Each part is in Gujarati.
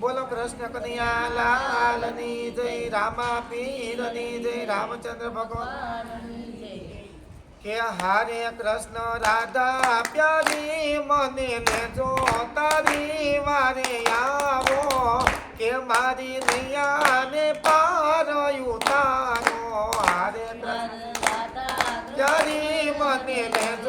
બોલો કૃષ્ણ કનૈયા લાલની જય, રામા પીરની જય, રામચંદ્ર ભગવાન કે હારે કૃષ્ણ રાધા પ્યારી, મને લેજો તારી વારે આવો. કે મારી નૈયાને પાર ઉતારો. હારે કૃષ્ણ પ્યારી, મને લેજો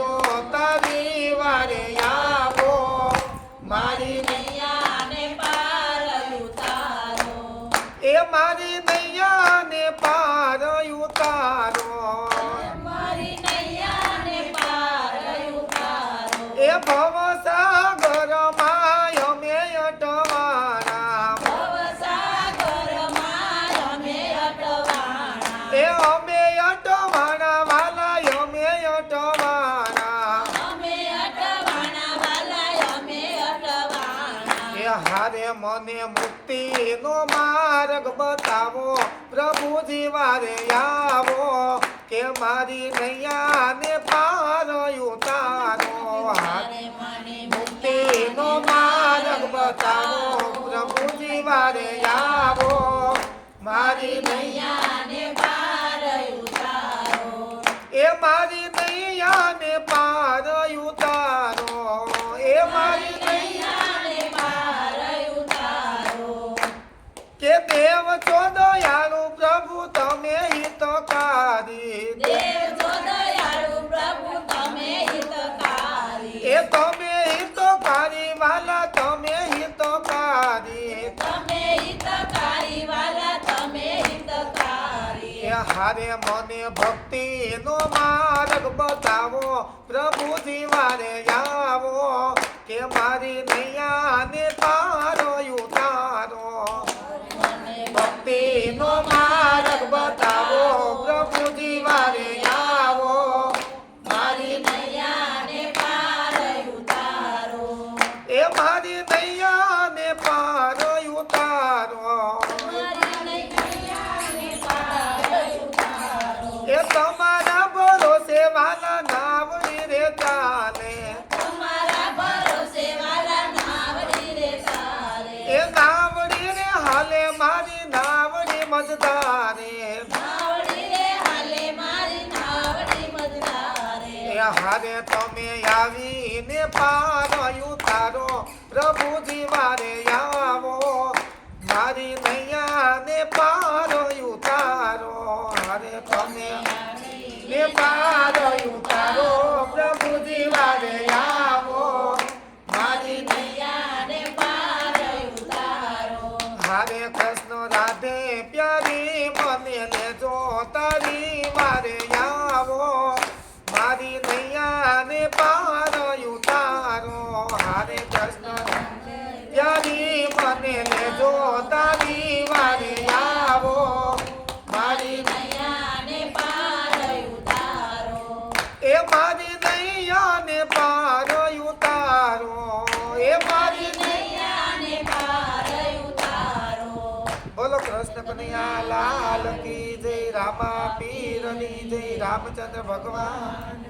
હારે મને મુક્તિ નો બતાવો પ્રભુજી વારે આવો કે મારી નૈયા ને ઉતારો વારે આવો. મારી નૈયા એ મારી નૈયાને પાર ઉતારો. એ મારી નૈયા કે દેવ ચોદો પ્રભુ હારે મને ભક્તિ નો માર્ગ બતાવો. પ્રભુજી મારે આવો કે મારી નૈયાને પારો ઉતારો. ભક્તિ નો માર્ગ બતાવો. પ્રભુજી મારે આવો. મારી એ મારી નૈયાને મારી નાવડી મજદારે. હારે તમે આવીને પાર તારો પ્રભુજી મારે આવો. મારી નૈયાને પાર તારો હારે તમે ને પાર તારો પ્રભુજી મારે આવો. મારી હારે કૃષ્ણ રાધે પ્યારી મને જો તારી મારે આવો મારી નૈયાને પાર તારો. હારે કૃષ્ણ કનૈયા લાલ કી જય રામા પીરની જય રામચંદ્ર ભગવાન.